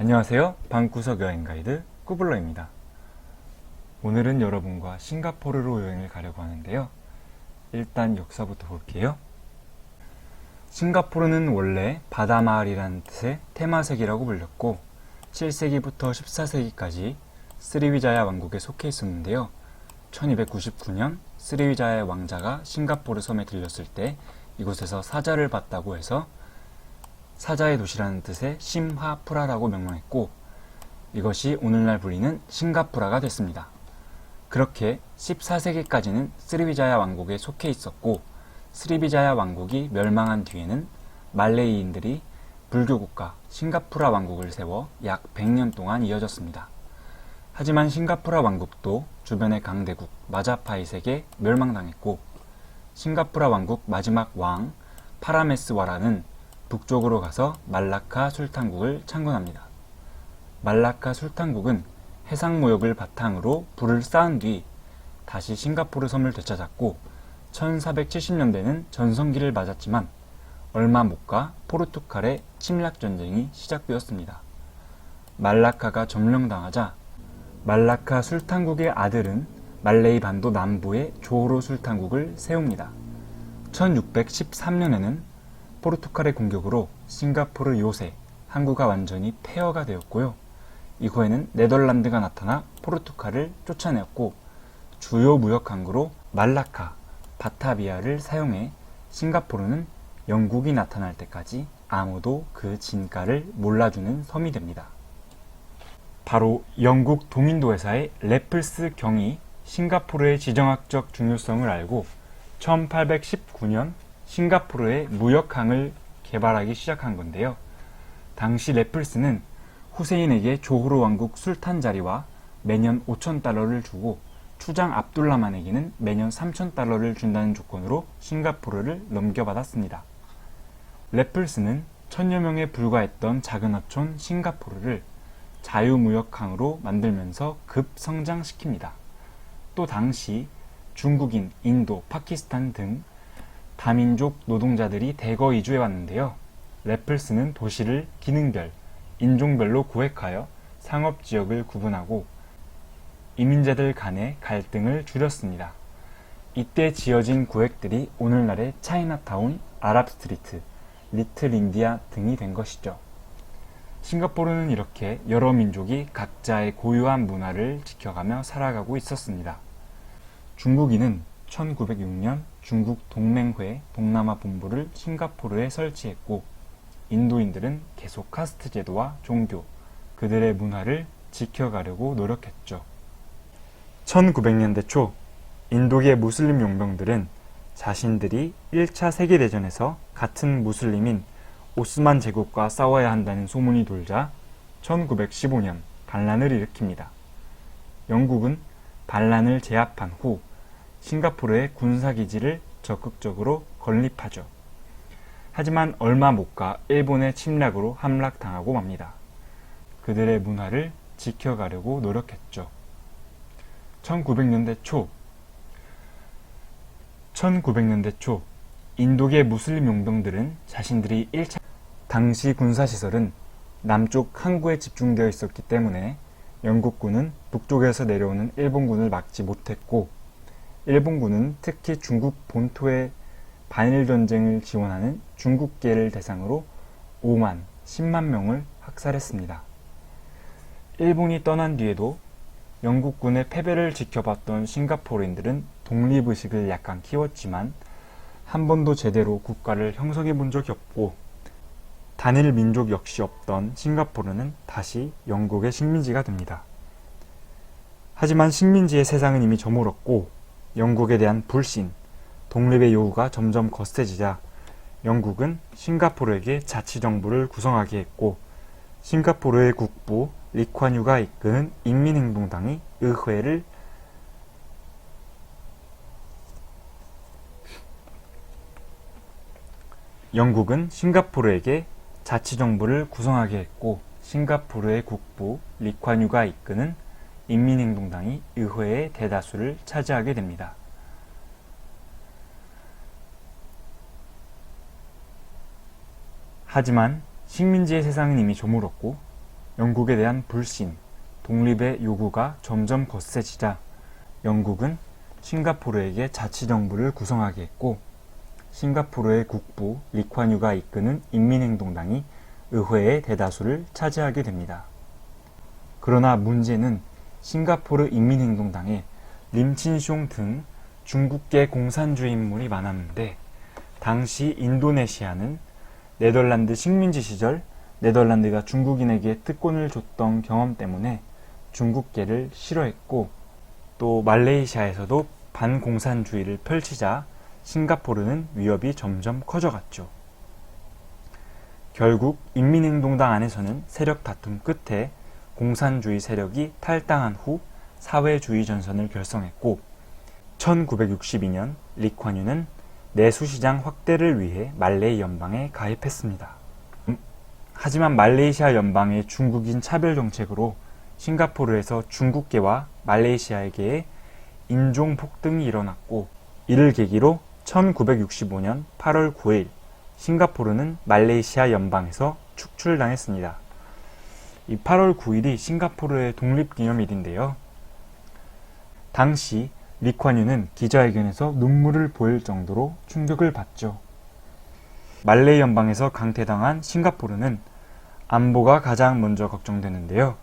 안녕하세요. 방구석 여행 가이드 꾸블러입니다. 오늘은 여러분과 싱가포르로 여행을 가려고 하는데요. 일단 역사부터 볼게요. 싱가포르는 원래 바다 마을이라는 뜻의 테마색이라고 불렸고 7세기부터 14세기까지 스리위자야 왕국에 속해 있었는데요. 1299년 스리위자야 왕자가 싱가포르 섬에 들렸을 때 이곳에서 사자를 봤다고 해서 사자의 도시라는 뜻의 심하프라라고 명명했고 이것이 오늘날 불리는 싱가푸라가 됐습니다. 그렇게 14세기까지는 스리비자야 왕국에 속해 있었고 스리비자야 왕국이 멸망한 뒤에는 말레이인들이 불교 국가 싱가푸라 왕국을 세워 약 100년 동안 이어졌습니다. 하지만 싱가푸라 왕국도 주변의 강대국 마자파이색에 멸망당했고 싱가푸라 왕국 마지막 왕 파라메스와라는 북쪽으로 가서 말라카 술탄국을 창건합니다. 말라카 술탄국은 해상 무역을 바탕으로 불을 쌓은 뒤 다시 싱가포르 섬을 되찾았고 1470년대는 전성기를 맞았지만 얼마 못 가 포르투갈의 침략 전쟁이 시작되었습니다. 말라카가 점령당하자 말라카 술탄국의 아들은 말레이 반도 남부에 조호로 술탄국을 세웁니다. 1613년에는 포르투갈의 공격으로 싱가포르 요새 항구가 완전히 폐허가 되었고요. 이후에는 네덜란드가 나타나 포르투갈을 쫓아내었고 주요 무역 항구로 말라카, 바타비아를 사용해 싱가포르는 영국이 나타날 때까지 아무도 그 진가를 몰라주는 섬이 됩니다. 바로 영국 동인도 회사의 레플스 경이 싱가포르의 지정학적 중요성을 알고 1819년 싱가포르의 무역항을 개발하기 시작한 건데요. 당시 레플스는 후세인에게 조호르 왕국 술탄 자리와 매년 5천 달러를 주고 추장 압둘라만에게는 매년 3천 달러를 준다는 조건으로 싱가포르를 넘겨받았습니다. 레플스는 천여 명에 불과했던 작은 하촌 싱가포르를 자유무역항으로 만들면서 급성장시킵니다. 또 당시 중국인, 인도, 파키스탄 등 다민족 노동자들이 대거 이주해 왔는데요. 레플스는 도시를 기능별, 인종별로 구획하여 상업 지역을 구분하고 이민자들 간의 갈등을 줄였습니다. 이때 지어진 구획들이 오늘날의 차이나타운, 아랍스트리트, 리틀 인디아 등이 된 것이죠. 싱가포르는 이렇게 여러 민족이 각자의 고유한 문화를 지켜가며 살아가고 있었습니다. 중국인은 1906년 중국 동맹회 동남아 본부를 싱가포르에 설치했고 인도인들은 계속 카스트 제도와 종교, 그들의 문화를 지켜가려고 노력했죠. 1900년대 초 인도계 무슬림 용병들은 자신들이 1차 세계대전에서 같은 무슬림인 오스만 제국과 싸워야 한다는 소문이 돌자 1915년 반란을 일으킵니다. 영국은 반란을 제압한 후 싱가포르의 군사기지를 적극적으로 건립하죠. 하지만 얼마 못 가 일본의 침략으로 함락당하고 맙니다. 그들의 문화를 지켜가려고 노력했죠. 1900년대 초 1900년대 초 인도계 무슬림 용병들은 자신들이 1차 당시 군사시설은 남쪽 항구에 집중되어 있었기 때문에 영국군은 북쪽에서 내려오는 일본군을 막지 못했고 일본군은 특히 중국 본토의 반일 전쟁을 지원하는 중국계를 대상으로 5만, 10만 명을 학살했습니다. 일본이 떠난 뒤에도 영국군의 패배를 지켜봤던 싱가포르인들은 독립의식을 약간 키웠지만 한 번도 제대로 국가를 형성해 본 적이 없고 단일 민족 역시 없던 싱가포르는 다시 영국의 식민지가 됩니다. 하지만 식민지의 세상은 이미 저물었고 영국에 대한 불신, 독립의 요구가 점점 거세지자 영국은 싱가포르에게 자치정부를 구성하게 했고 싱가포르의 국부 리콴유가 이끄는 인민행동당이 의회를 영국은 싱가포르에게 자치정부를 구성하게 했고 싱가포르의 국부 리콴유가 이끄는 인민행동당이 의회의 대다수를 차지하게 됩니다. 하지만 식민지의 세상은 이미 저물었고 영국에 대한 불신, 독립의 요구가 점점 거세지자 영국은 싱가포르에게 자치정부를 구성하게 했고 싱가포르의 국부 리콴유가 이끄는 인민행동당이 의회의 대다수를 차지하게 됩니다. 그러나 문제는 싱가포르 인민행동당에 림친숑 등 중국계 공산주의 인물이 많았는데 당시 인도네시아는 네덜란드 식민지 시절 네덜란드가 중국인에게 특권을 줬던 경험 때문에 중국계를 싫어했고 또 말레이시아에서도 반공산주의를 펼치자 싱가포르는 위협이 점점 커져갔죠. 결국 인민행동당 안에서는 세력 다툼 끝에 공산주의 세력이 탈당한 후 사회주의 전선을 결성했고 1962년 리콴유는 내수시장 확대를 위해 말레이 연방에 가입했습니다. 음, 하지만 말레이시아 연방의 중국인 차별 정책으로 싱가포르에서 중국계와 말레이시아계의 인종 폭등이 일어났고 이를 계기로 1965년 8월 9일 싱가포르는 말레이시아 연방에서 축출당했습니다. 이 8월 9일이 싱가포르의 독립기념일인데요. 당시 리콴유는 기자회견에서 눈물을 보일 정도로 충격을 받죠. 말레이 연방에서 강퇴당한 싱가포르는 안보가 가장 먼저 걱정되는데요.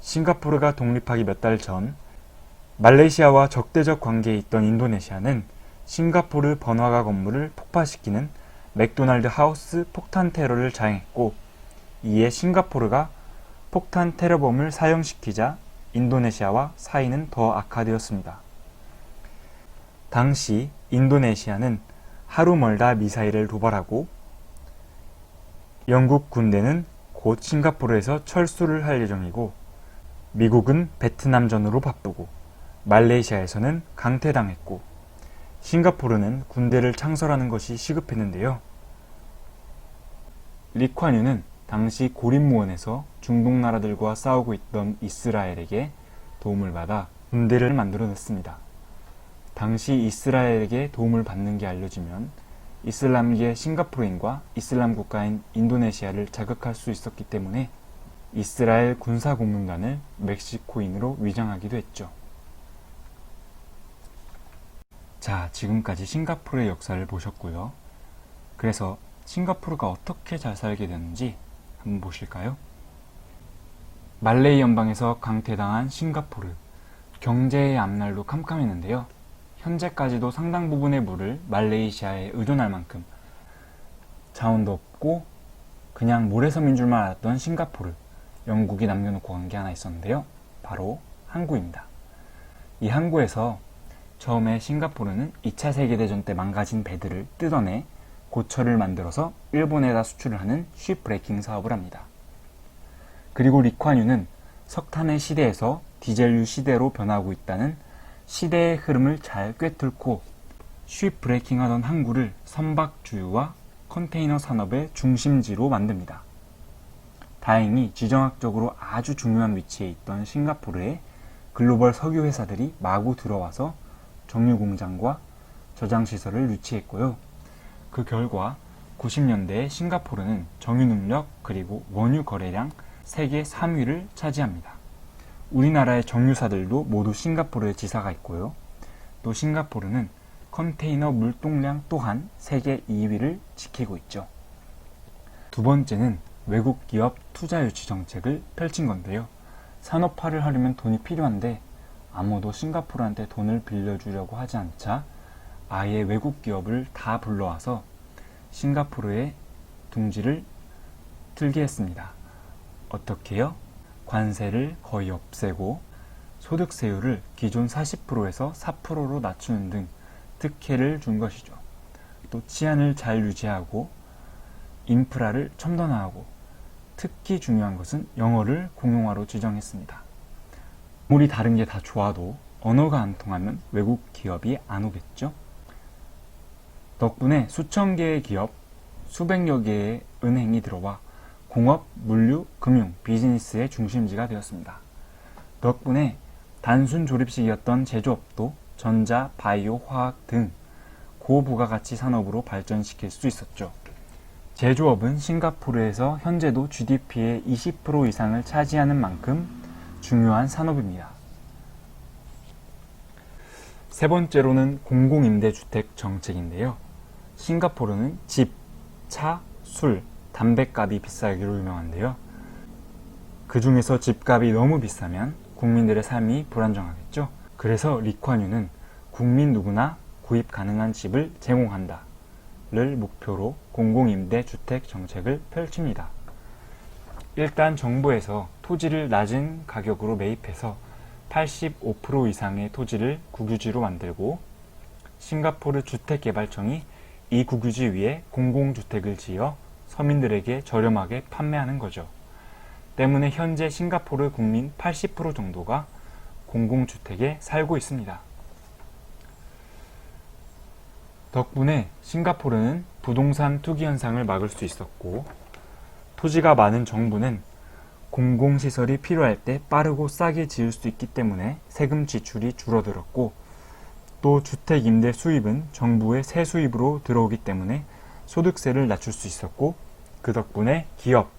싱가포르가 독립하기 몇 달 전 말레이시아와 적대적 관계에 있던 인도네시아는 싱가포르 번화가 건물을 폭파시키는 맥도날드 하우스 폭탄 테러를 자행했고 이에 싱가포르가 폭탄 테러범을 사용시키자 인도네시아와 사이는 더 악화되었습니다. 당시 인도네시아는 하루 멀다 미사일을 도발하고 영국 군대는 곧 싱가포르에서 철수를 할 예정이고 미국은 베트남전으로 바쁘고 말레이시아에서는 강퇴당했고 싱가포르는 군대를 창설하는 것이 시급했는데요. 리콴유는 당시 고립무원에서 중동 나라들과 싸우고 있던 이스라엘에게 도움을 받아 군대를 만들어냈습니다. 당시 이스라엘에게 도움을 받는 게 알려지면 이슬람계 싱가포르인과 이슬람 국가인 인도네시아를 자극할 수 있었기 때문에 이스라엘 군사고문단을 멕시코인으로 위장하기도 했죠. 자, 지금까지 싱가포르의 역사를 보셨고요. 그래서 싱가포르가 어떻게 잘 살게 되는지 한번 보실까요? 말레이 연방에서 강퇴당한 싱가포르. 경제의 앞날도 캄캄했는데요. 현재까지도 상당 부분의 물을 말레이시아에 의존할 만큼 자원도 없고 그냥 모래섬인 줄만 알았던 싱가포르. 영국이 남겨놓고 간 게 하나 있었는데요. 바로 항구입니다. 이 항구에서 처음에 싱가포르는 2차 세계대전 때 망가진 배들을 뜯어내 고철을 만들어서 일본에다 수출을 하는 쉬프레킹 사업을 합니다. 그리고 리콴유는 석탄의 시대에서 디젤유 시대로 변하고 있다는 시대의 흐름을 잘 꿰뚫고 쉬프레킹 하던 항구를 선박 주유와 컨테이너 산업의 중심지로 만듭니다. 다행히 지정학적으로 아주 중요한 위치에 있던 싱가포르에 글로벌 석유 회사들이 마구 들어와서 정유 공장과 저장 시설을 유치했고요. 그 결과 90년대에 싱가포르는 정유 능력 그리고 원유 거래량 세계 3위를 차지합니다. 우리나라의 정유사들도 모두 싱가포르에 지사가 있고요. 또 싱가포르는 컨테이너 물동량 또한 세계 2위를 지키고 있죠. 두 번째는 외국 기업 투자 유치 정책을 펼친 건데요. 산업화를 하려면 돈이 필요한데 아무도 싱가포르한테 돈을 빌려주려고 하지 않자 아예 외국 기업을 다 불러와서 싱가포르에 둥지를 틀게 했습니다. 어떻게요? 관세를 거의 없애고 소득세율을 기존 40%에서 4%로 낮추는 등 특혜를 준 것이죠. 또 치안을 잘 유지하고 인프라를 첨단화하고 특히 중요한 것은 영어를 공용화로 지정했습니다. 아무리 다른 게 다 좋아도 언어가 안 통하면 외국 기업이 안 오겠죠? 덕분에 수천 개의 기업, 수백여 개의 은행이 들어와 공업, 물류, 금융, 비즈니스의 중심지가 되었습니다. 덕분에 단순 조립식이었던 제조업도 전자, 바이오, 화학 등 고부가가치 산업으로 발전시킬 수 있었죠. 제조업은 싱가포르에서 현재도 GDP의 20% 이상을 차지하는 만큼 중요한 산업입니다. 세 번째로는 공공임대주택 정책인데요. 싱가포르는 집, 차, 술, 담배값이 비싸기로 유명한데요. 그 중에서 집값이 너무 비싸면 국민들의 삶이 불안정하겠죠. 그래서 리ኳ뉴는 국민 누구나 구입 가능한 집을 제공한다. 를 목표로 공공임대 주택 정책을 펼칩니다. 일단 정부에서 토지를 낮은 가격으로 매입해서 85% 이상의 토지를 국유지로 만들고 싱가포르 주택개발청이 이 국유지 위에 공공주택을 지어 서민들에게 저렴하게 판매하는 거죠. 때문에 현재 싱가포르 국민 80% 정도가 공공주택에 살고 있습니다. 덕분에 싱가포르는 부동산 투기 현상을 막을 수 있었고 토지가 많은 정부는 공공시설이 필요할 때 빠르고 싸게 지을 수 있기 때문에 세금 지출이 줄어들었고 또 주택 임대 수입은 정부의 세 수입으로 들어오기 때문에 소득세를 낮출 수 있었고 그 덕분에 기업,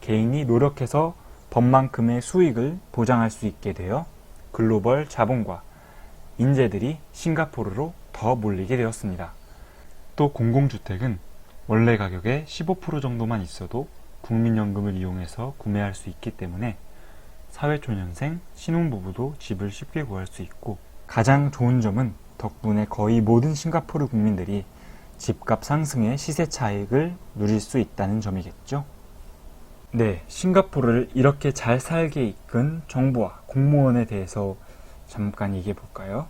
개인이 노력해서 법만큼의 수익을 보장할 수 있게 되어 글로벌 자본과 인재들이 싱가포르로 더 몰리게 되었습니다. 또 공공주택은 원래 가격의 15% 정도만 있어도 국민연금을 이용해서 구매할 수 있기 때문에 사회초년생, 신혼부부도 집을 쉽게 구할 수 있고 가장 좋은 점은 덕분에 거의 모든 싱가포르 국민들이 집값 상승의 시세 차익을 누릴 수 있다는 점이겠죠. 네, 싱가포르를 이렇게 잘 살게 이끈 정부와 공무원에 대해서 잠깐 얘기해 볼까요?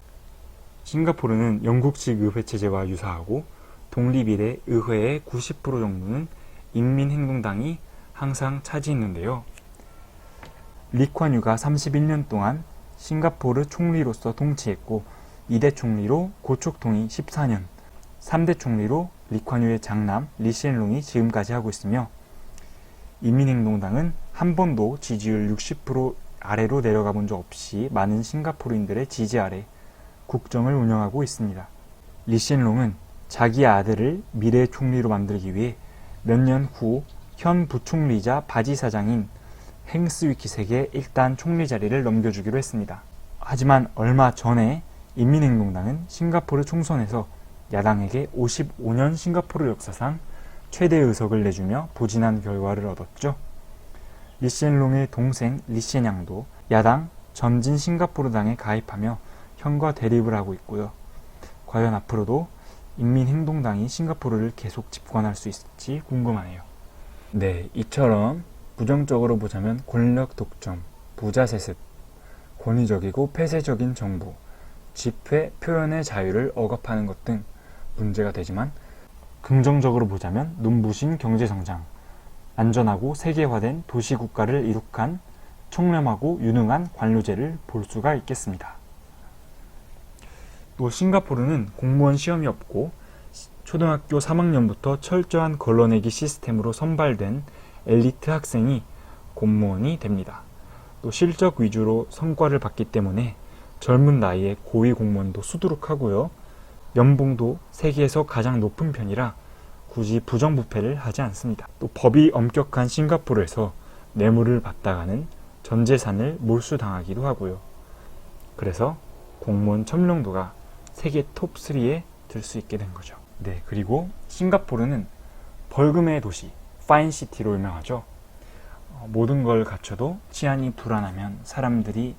싱가포르는 영국식 의회 체제와 유사하고 독립 이래 의회의 90% 정도는 인민행동당이 항상 차지했는데요. 리ኳ뉴가 31년 동안 싱가포르 총리로서 통치했고 2대 총리로 고촉통이 14년, 3대 총리로 리ኳ뉴의 장남 리시엔롱이 지금까지 하고 있으며 인민행동당은 한 번도 지지율 60% 아래로 내려가 본 적 없이 많은 싱가포르인들의 지지 아래 국정을 운영하고 있습니다. 리시엔롱은 자기 아들을 미래 총리로 만들기 위해 몇 년 후 현 부총리자 바지 사장인 행스 위키색에 일단 총리 자리를 넘겨주기로 했습니다. 하지만 얼마 전에 인민행동당은 싱가포르 총선에서 야당에게 55년 싱가포르 역사상 최대 의석을 내주며 부진한 결과를 얻었죠. 리시엔롱의 동생 리시엔양도 야당 전진 싱가포르당에 가입하며 형과 대립을 하고 있고요. 과연 앞으로도 인민행동당이 싱가포르를 계속 집권할 수 있을지 궁금하네요. 네, 이처럼 부정적으로 보자면 권력 독점, 부자 세습, 권위적이고 폐쇄적인 정부, 집회, 표현의 자유를 억압하는 것 등 문제가 되지만 긍정적으로 보자면 눈부신 경제 성장, 안전하고 세계화된 도시 국가를 이룩한 청렴하고 유능한 관료제를 볼 수가 있겠습니다. 또 싱가포르는 공무원 시험이 없고 초등학교 3학년부터 철저한 걸러내기 시스템으로 선발된 엘리트 학생이 공무원이 됩니다. 또 실적 위주로 성과를 받기 때문에 젊은 나이에 고위 공무원도 수두룩하고요. 연봉도 세계에서 가장 높은 편이라 굳이 부정부패를 하지 않습니다. 또 법이 엄격한 싱가포르에서 뇌물을 받다가는 전 재산을 몰수당하기도 하고요. 그래서 공무원 점령도가 세계 톱3에 들 수 있게 된 거죠. 네, 그리고 싱가포르는 벌금의 도시, 파인시티로 유명하죠. 어, 모든 걸 갖춰도 치안이 불안하면 사람들이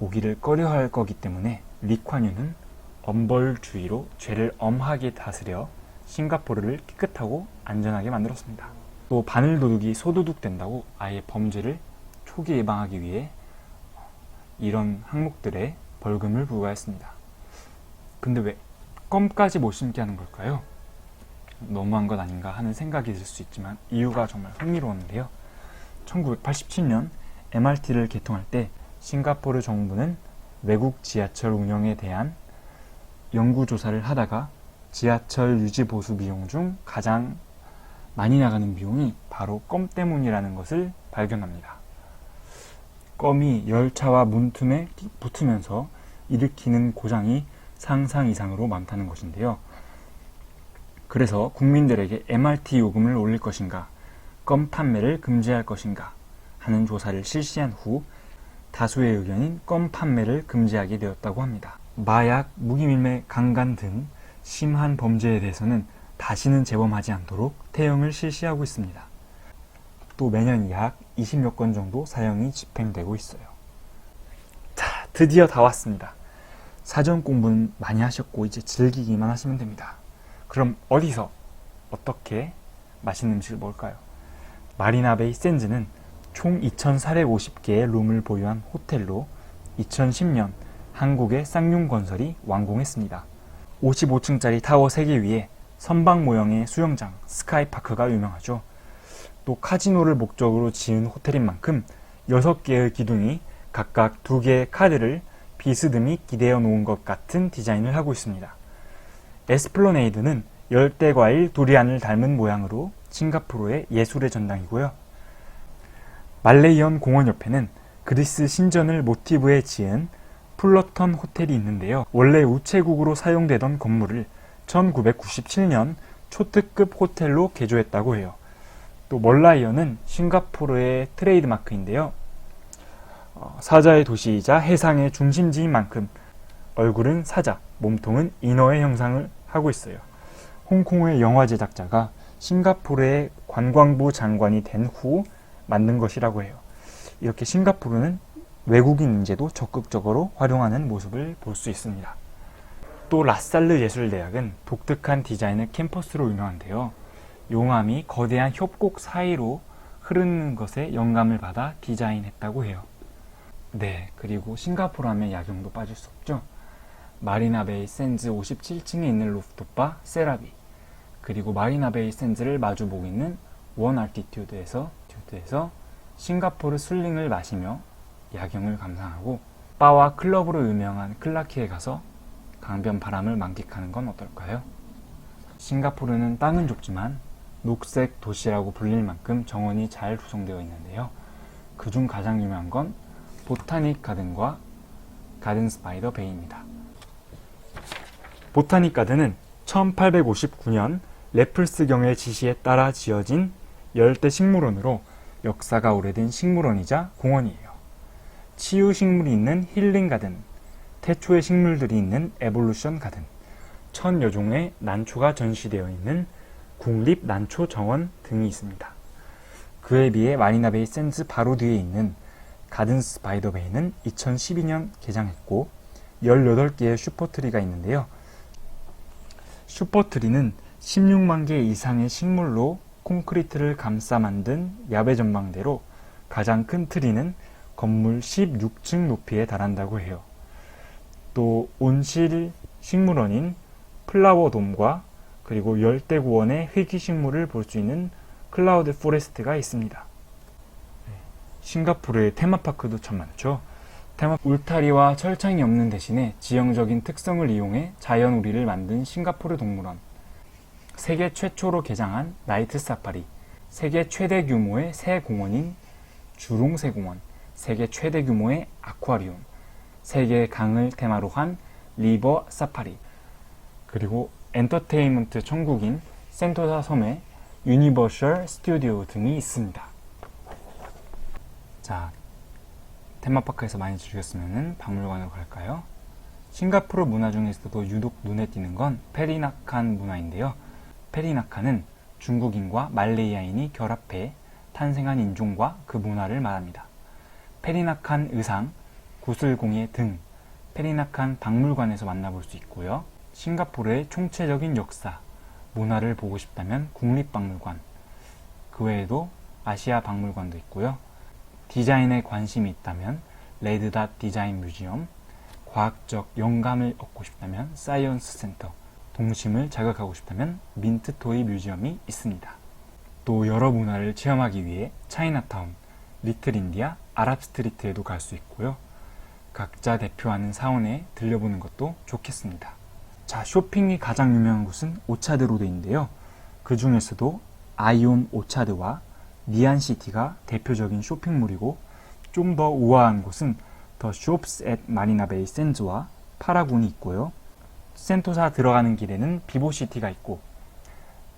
오기를 꺼려할 거기 때문에 리ኳ뉴는 엄벌주의로 죄를 엄하게 다스려 싱가포르를 깨끗하고 안전하게 만들었습니다. 또 바늘도둑이 소도둑 된다고 아예 범죄를 초기 예방하기 위해 이런 항목들에 벌금을 부과했습니다. 근데 왜 껌까지 못 심게 하는 걸까요? 너무한 것 아닌가 하는 생각이 들 수 있지만 이유가 정말 흥미로운데요. 1987년 MRT를 개통할 때 싱가포르 정부는 외국 지하철 운영에 대한 연구조사를 하다가 지하철 유지 보수 비용 중 가장 많이 나가는 비용이 바로 껌 때문이라는 것을 발견합니다. 껌이 열차와 문틈에 붙으면서 일으키는 고장이 상상 이상으로 많다는 것인데요. 그래서 국민들에게 MRT 요금을 올릴 것인가, 껌 판매를 금지할 것인가 하는 조사를 실시한 후 다수의 의견인 껌 판매를 금지하게 되었다고 합니다. 마약, 무기밀매, 강간 등 심한 범죄에 대해서는 다시는 재범하지 않도록 태형을 실시하고 있습니다. 또 매년 약 20여 건 정도 사형이 집행되고 있어요. 자, 드디어 다 왔습니다. 사전 공부는 많이 하셨고 이제 즐기기만 하시면 됩니다. 그럼 어디서 어떻게 맛있는 음식을 먹을까요? 마리나 베이 샌즈는 총 2,450개의 룸을 보유한 호텔로 2010년 한국의 쌍용건설이 완공했습니다. 55층짜리 타워 3개 위에 선박 모형의 수영장 스카이파크가 유명하죠. 또 카지노를 목적으로 지은 호텔인 만큼 6개의 기둥이 각각 2개의 카드를 비스듬히 기대어 놓은 것 같은 디자인을 하고 있습니다. 에스플로네이드는 열대 과일 두리안을 닮은 모양으로 싱가포르의 예술의 전당이고요. 말레이언 공원 옆에는 그리스 신전을 모티브에 지은 플러턴 호텔이 있는데요. 원래 우체국으로 사용되던 건물을 1997년 초특급 호텔로 개조했다고 해요. 또 멀라이언은 싱가포르의 트레이드마크인데요. 어, 사자의 도시이자 해상의 중심지인 만큼 얼굴은 사자, 몸통은 인어의 형상을 하고 있어요. 홍콩의 영화 제작자가 싱가포르의 관광부 장관이 된 후 만든 것이라고 해요. 이렇게 싱가포르는 외국인 인재도 적극적으로 활용하는 모습을 볼 수 있습니다. 또 라살르 예술대학은 독특한 디자인의 캠퍼스로 유명한데요. 용암이 거대한 협곡 사이로 흐르는 것에 영감을 받아 디자인했다고 해요. 네, 그리고 싱가포르 하면 야경도 빠질 수 없죠. 마리나베이 샌즈 57층에 있는 루프톱바 세라비 그리고 마리나베이 샌즈를 마주보고 있는 원 알티튜드에서 튜드에서 싱가포르 술링을 마시며 야경을 감상하고 바와 클럽으로 유명한 클라키에 가서 강변 바람을 만끽하는 건 어떨까요? 싱가포르는 땅은 좁지만 녹색 도시라고 불릴 만큼 정원이 잘 구성되어 있는데요. 그중 가장 유명한 건 보타닉 가든과 가든 스파이더 베이입니다. 보타닉 가든은 1859년 레플스 경의 지시에 따라 지어진 열대 식물원으로 역사가 오래된 식물원이자 공원이에요. 치유 식물이 있는 힐링 가든, 태초의 식물들이 있는 에볼루션 가든, 천 여 종의 난초가 전시되어 있는 국립 난초 정원 등이 있습니다. 그에 비해 마리나베이 샌즈 바로 뒤에 있는 가든 스파이더 베이는 2012년 개장했고 18개의 슈퍼트리가 있는데요. 슈퍼트리는 16만 개 이상의 식물로 콘크리트를 감싸 만든 야외 전망대로 가장 큰 트리는 건물 16층 높이에 달한다고 해요. 또 온실 식물원인 플라워 돔과 그리고 열대구원의 희귀식물을 볼 수 있는 클라우드 포레스트가 있습니다. 네, 싱가포르의 테마파크도 참 많죠. 테마 울타리와 철창이 없는 대신에 지형적인 특성을 이용해 자연 우리를 만든 싱가포르 동물원. 세계 최초로 개장한 나이트 사파리. 세계 최대 규모의 새 공원인 주롱새 공원. 세계 최대 규모의 아쿠아리움. 세계 강을 테마로 한 리버 사파리. 그리고 엔터테인먼트 천국인 센토사 섬에 유니버셜 스튜디오 등이 있습니다. 자, 테마파크에서 많이 즐겼으면 박물관으로 갈까요? 싱가포르 문화 중에서도 유독 눈에 띄는 건 페리나칸 문화인데요. 페리나칸은 중국인과 말레이아인이 결합해 탄생한 인종과 그 문화를 말합니다. 페리나칸 의상, 구슬공예 등 페리나칸 박물관에서 만나볼 수 있고요. 싱가포르의 총체적인 역사, 문화를 보고 싶다면 국립박물관, 그 외에도 아시아 박물관도 있고요. 디자인에 관심이 있다면 레드닷 디자인 뮤지엄, 과학적 영감을 얻고 싶다면 사이언스 센터, 동심을 자극하고 싶다면 민트토이 뮤지엄이 있습니다. 또 여러 문화를 체험하기 위해 차이나타운, 리틀 인디아, 아랍 스트리트에도 갈 수 있고요. 각자 대표하는 사원에 들려보는 것도 좋겠습니다. 자, 쇼핑이 가장 유명한 곳은 오차드 로드인데요. 그 중에서도 아이온 오차드와 니안시티가 대표적인 쇼핑몰이고 좀 더 우아한 곳은 더 쇼프스 앳 마리나 베이 샌즈와 파라군이 있고요. 센토사 들어가는 길에는 비보시티가 있고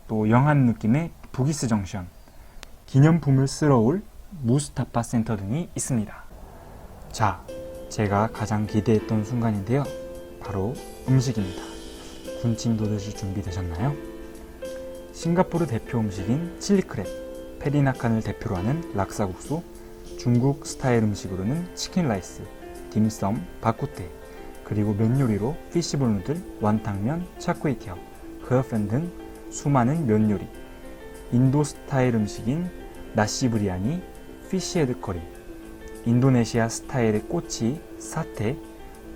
또 영한 느낌의 부기스 정션, 기념품을 쓸어올 무스타파 센터 등이 있습니다. 자, 제가 가장 기대했던 순간인데요. 바로 음식입니다. 군침 도듯이 준비되셨나요? 싱가포르 대표 음식인 칠리크랩, 페리나칸을 대표로 하는 락사국수, 중국 스타일 음식으로는 치킨 라이스, 딤섬, 바쿠테, 그리고 면 요리로 피시볼 누들, 완탕면, 차코이티ao, 흐어팬 등 수많은 면 요리, 인도 스타일 음식인 나시 브리아니, 피시헤드 커리, 인도네시아 스타일의 꼬치, 사테,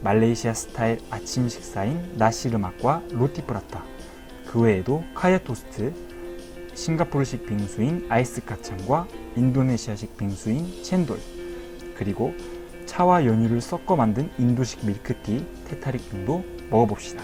말레이시아 스타일 아침 식사인 나시르막과 로티프라타, 그 외에도 카야 토스트, 싱가포르식 빙수인 아이스 카창과 인도네시아식 빙수인 챈돌, 그리고 차와 연유를 섞어 만든 인도식 밀크티 테타릭 등도 먹어봅시다.